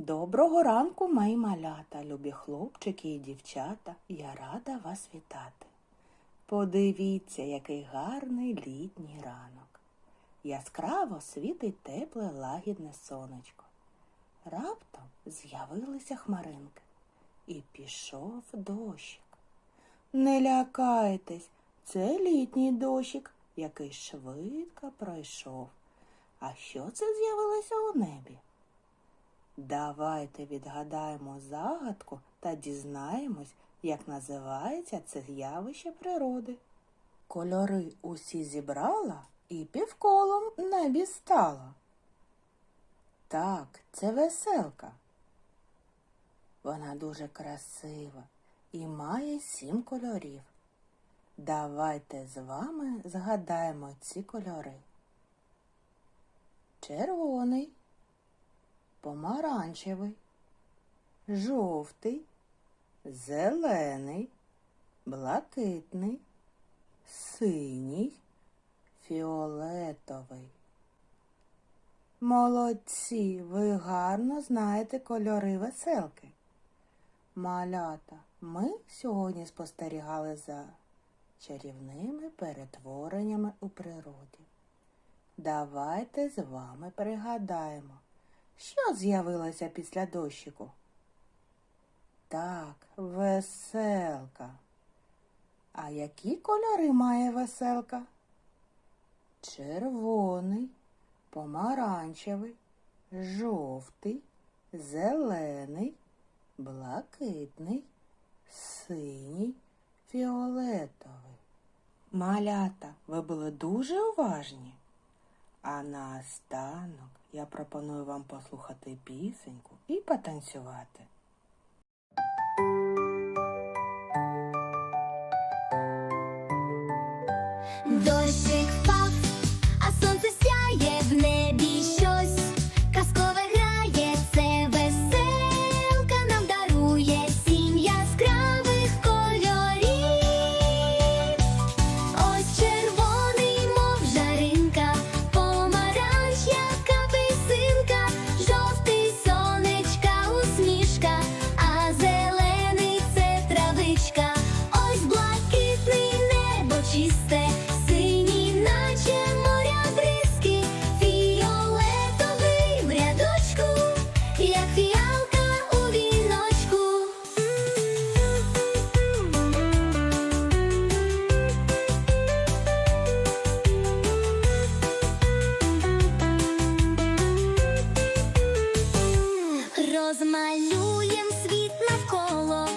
Доброго ранку, мої малята, любі хлопчики і дівчата. Я рада вас вітати. Подивіться, який гарний літній ранок. Яскраво світить тепле лагідне сонечко. Раптом з'явилися хмаринки і пішов дощик. Не лякайтесь, це літній дощик, який швидко пройшов. А що це з'явилося у небі? Давайте відгадаємо загадку та дізнаємось, як називається це явище природи. Кольори усі зібрала і півколом небі стала. Так, це веселка. Вона дуже красива і має сім кольорів. Давайте з вами згадаємо ці кольори. Червоний помаранчевий, жовтий, зелений, блакитний, синій, фіолетовий. Молодці, ви гарно знаєте кольори веселки. Малята, ми сьогодні спостерігали за чарівними перетвореннями у природі. Давайте з вами пригадаємо, що з'явилося після дощику? Так, веселка. А які кольори має веселка? Червоний, помаранчевий, жовтий, зелений, блакитний, синій, фіолетовий. Малята, ви були дуже уважні. А наостанок я пропоную вам послухати пісеньку і потанцювати. Дощик малюєм світ навколо.